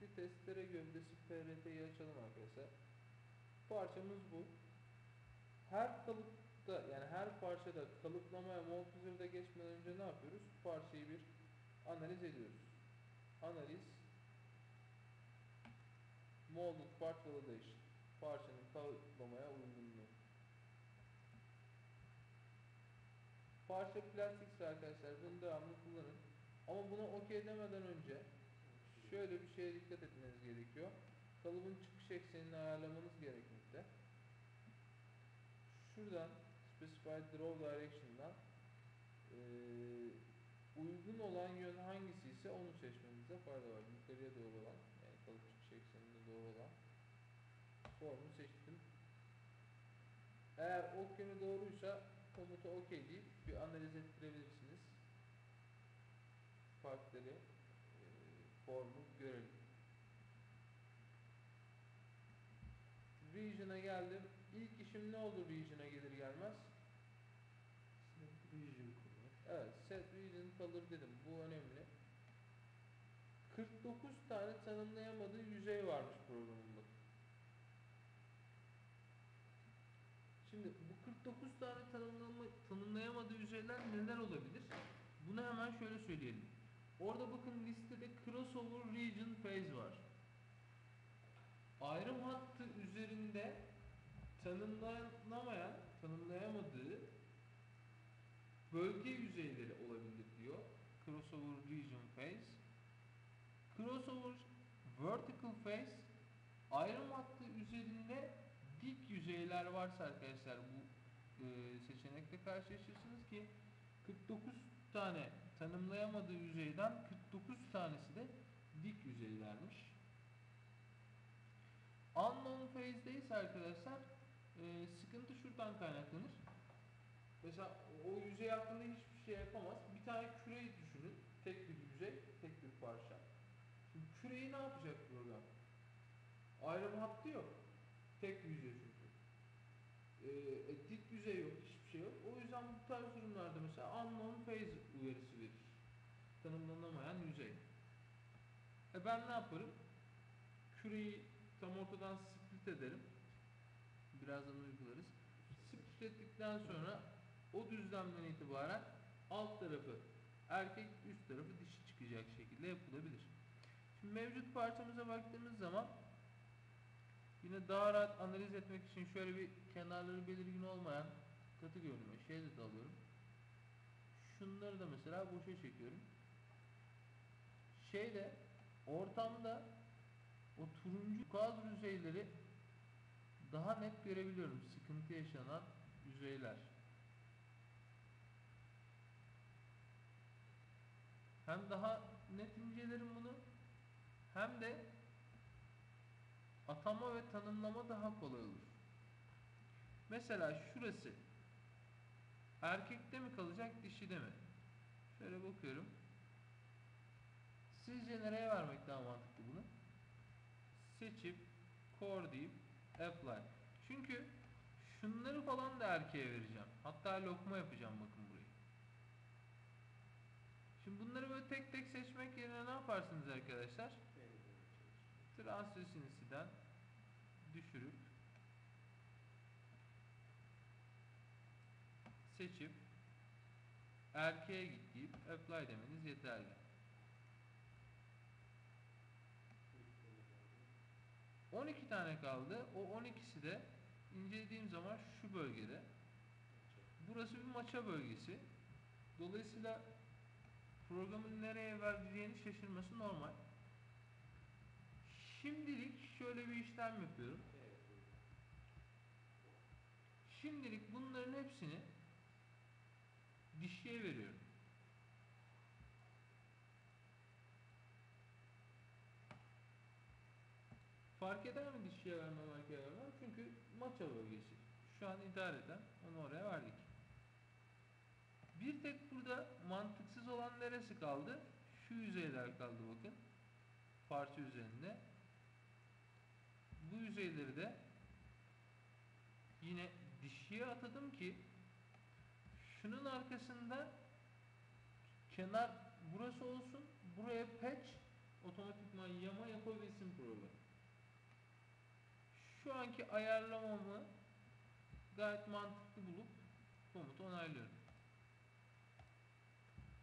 Şimdi testere gövdesi PRT'yi açalım arkadaşlar. Parçamız bu. Her kalıpta yani her parçada kalıplamaya Moltizer'da geçmeden önce ne yapıyoruz? Parçayı bir analiz ediyoruz. Analiz Molded Part Validation parçanın kalıplamaya uygunluğu. Parça plastikse arkadaşlar bunu devamlı kullanın. Ama buna okey demeden önce şöyle bir şeye dikkat etmeniz gerekiyor. Kalıbın çıkış eksenini ayarlamanız gerekmekte. Şuradan Specified Draw Direction'dan eee, uygun olan yön hangisi ise onu seçmenizde fayda var. Yukarıya doğru olan yani kalıp çıkış eksenine doğru olan formu seçtim. Eğer ok yönü doğruysa komuta OK deyip bir analiz ettirebilirsiniz. Farkları e, formu görelim. Region'a geldim. İlk işim ne olur Region'a gelir gelmez? Set region color. Evet, set region color dedim. Bu önemli. 49 tane tanımlayamadığı yüzey varmış programın bakın. Şimdi bu 49 tane tanımlayamadığı yüzeyler neler olabilir? Bunu hemen şöyle söyleyelim. Orada bakın listede crossover region phase var. Ayrım hattı üzerinde tanımlanamayan, tanımlayamadığı bölge yüzeyleri olabilir diyor. Crossover region phase. Crossover vertical phase ayrım hattı üzerinde dik yüzeyler varsa arkadaşlar bu e, seçenekte karşılaşırsınız ki 49 tane tanımlayamadığı yüzeyden 49 tanesi de dik yüzeylermiş. Unknown phase ise arkadaşlar e, sıkıntı şuradan kaynaklanır. Mesela o yüzey hakkında hiçbir şey yapamaz. Bir tane küreyi düşünün. Tek bir yüzey, tek bir parça. Şimdi küreyi ne yapacak program? Ayrım hattı yok. Tek yüzey çünkü. Ee, e, dik yüzey yok, hiçbir şey yok. O yüzden bu tarz durumlarda mesela unknown phase. Tanımlanamayan yüzey. E ben ne yaparım? Küreyi tam ortadan split ederim. Birazdan uygularız. Split ettikten sonra o düzlemden itibaren alt tarafı erkek, üst tarafı dişi çıkacak şekilde yapılabilir. Şimdi mevcut parçamıza baktığımız zaman yine daha rahat analiz etmek için şöyle bir kenarları belirgin olmayan katı görünüme shaded alıyorum. Şunları da mesela boşa çekiyorum. Şeyde ortamda o turuncu gaz yüzeyleri daha net görebiliyorum. Sıkıntı yaşanan yüzeyler. Hem daha net incelerim bunu hem de atama ve tanımlama daha kolay olur. Mesela şurası erkekte mi kalacak dişide mi? Şöyle bakıyorum. Sizce nereye vermek daha mantıklı bunu? Seçip core deyip apply. Çünkü şunları falan da erkeğe vereceğim. Hatta lokma yapacağım bakın burayı. Şimdi bunları böyle tek tek seçmek yerine ne yaparsınız arkadaşlar? Translucency'den düşürüp seçip erkeğe git deyip apply demeniz yeterli. 12 tane kaldı. O 12'si de incelediğim zaman şu bölgede. Burası bir maça bölgesi. Dolayısıyla programın nereye vereceğini şaşırması normal. Şimdilik şöyle bir işlem yapıyorum. Şimdilik bunların hepsini dişiye veriyorum. Fark eder mi dişiye vermem erkeğe vermem? Çünkü maça bölgesi. Şu an idareten onu oraya verdik. Bir tek burada mantıksız olan neresi kaldı? Şu yüzeyler kaldı bakın. Parça üzerinde. Bu yüzeyleri de yine dişiye atadım ki şunun arkasında kenar burası olsun. Buraya patch otomatikman yama yapabilsin program. Şu anki ayarlamamı gayet mantıklı bulup komutu onaylıyorum.